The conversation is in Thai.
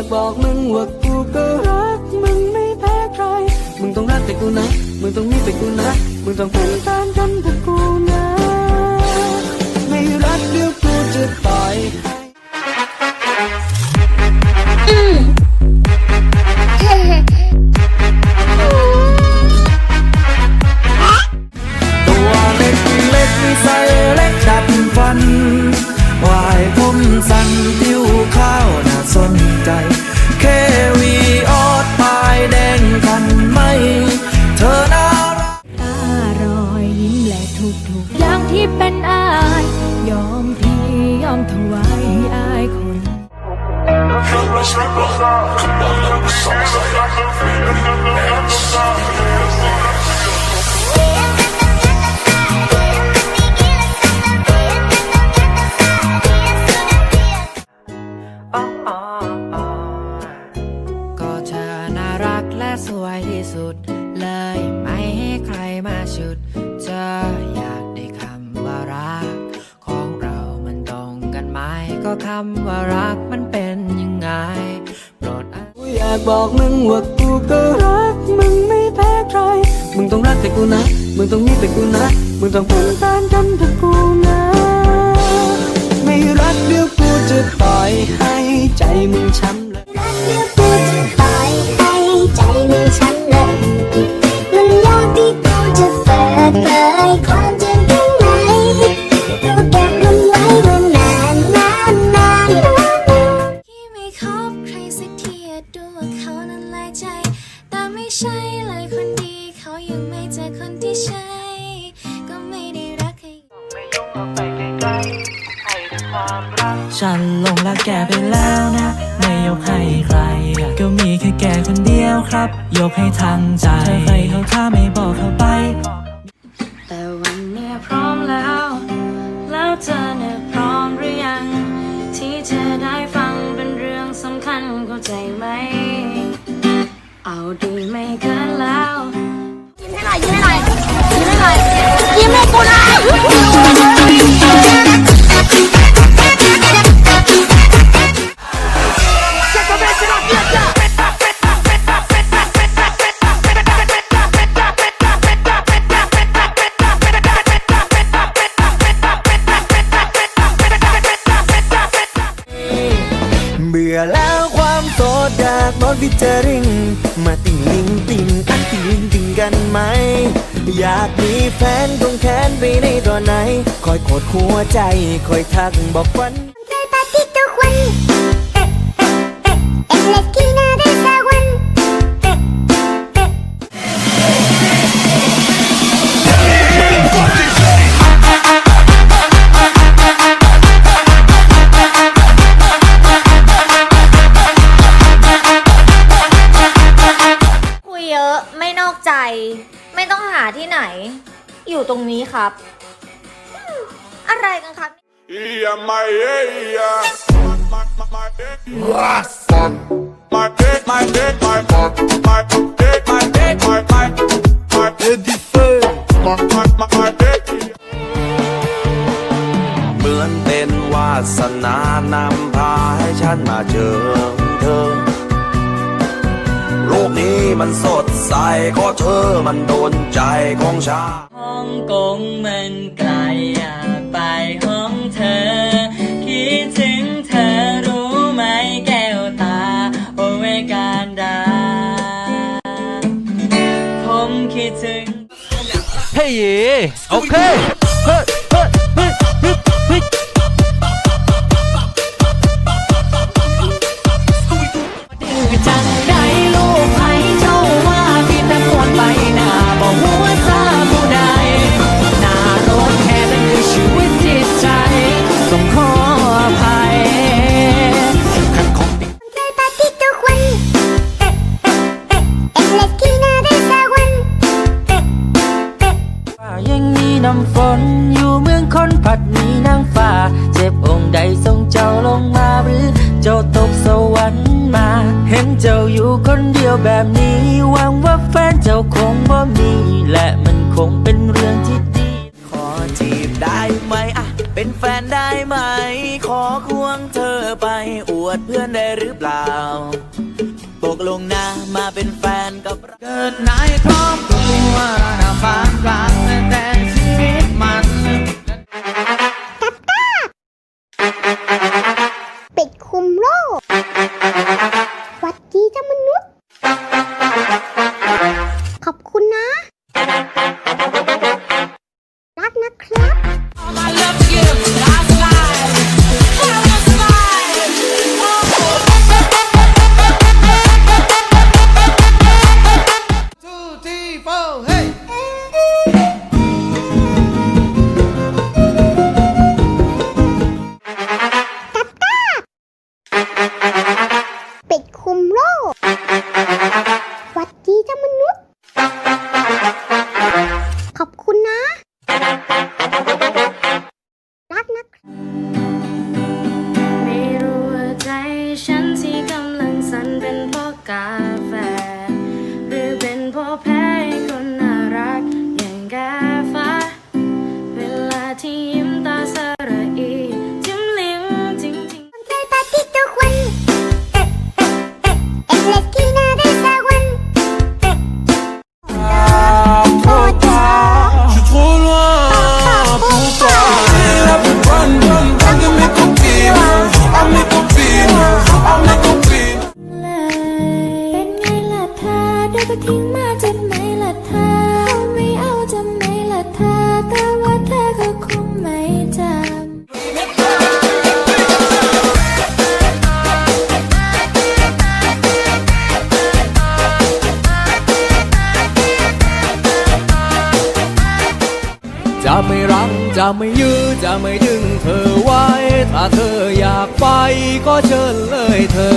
ากบอกมึงว่ากูก็รักมึงไม่แพ้ใคร มึงต้องรักแต่กูนะ มึงต้องมีแต่กูนะ มึงต้องเป็นแฟนกันแต่กูนะ ไม่รักเดี๋ยวกูจะต่อยให้ตัวเล็กเล็กนิสัยเล็กดัดฟันวายผมสั้น อมถวายให้อายคนก็ ก็คำว่ารักมันเป็นยังไงโปรดอกูอยากบอกมึงว่ากูก็รักมึงไม่แพ้ใคร มึงต้องรักแต่กูนะ มึงต้องมีแต่กูนะ มึงต้องเป็นแฟนกันแต่กูนะ ไม่รักเดี๋ยวกูจะปล่อยให้ใจมึงช้ำเลยรักเดี๋ยวกูจะปล่อยให้ใจมึงช้ำเลยมันยากที่กูจะเปิดเผยความ ที่ใช่ก็ไม่ได้รักให้ฉันหลงรักแกไปแล้วนะ ไม่ยกให้ใคร ก็มีแค่แกคนเดียวครับ ยกให้ทั้งใจเธอใครเขาถ้าไม่ ฟิเจอริง มาติ่งลิงติ่งอันติ่งลิงติ่งกันไหม อยากมีแฟนตรงแขนไปในตอนไหน คอยโคดหัวใจ คอยทักบอกวันเคยปาร์ตี้ทุกวันเอ๊ะเอ๊ะเอ๊ะเอ็งเล็ก ไม่ต้องหาที่ไหน อยู่ตรงนี้ครับอืมอะไรกันครับ Yeah, my yeah. My my my dick. My dick, my dick, my my my dick, my dick, my my my dick. My my my my dick. เหมือนเป็นวาสนานำพาให้ฉันมาเจอเธอโล กนี้มันสดใสก็เธอมันโดนใจของฉันฮ่องกงมันไกลอยากไปห้องเธอ คิดถึงเธอรู้ไหมแก้วตา โอเวการดา ผมคิดถึง เฮ้ยโอเค ต้องขออภัยขัดของเคยปาร์ตี้ทุกวันเอ๊ะเอ๊ะเอ๊ะเอ็งเล็กกี้น่าได้สักวันเอ๊ะเอ๊ะว่ายังมีน้ำฝนอยู่เมืองคนผัดมีนางฟ้า เจ็บองค์ใดส่งเจ้าลงมาหรือ เจ้าตกสวรรค์มา เห็นเจ้าอยู่คนเดียวแบบนี้ เป็นแฟนได้ไหม ขอควงเธอไปอวดเพื่อนได้หรือเปล่าตกลงนะมาเป็นแฟนกับเกิดนายพร้อมตัวระนาฟ้ากลาง people จะไม่ยื้อจะไม่ดึงเธอไว้ ถ้าเธออยากไปก็เชิญเลยเธอ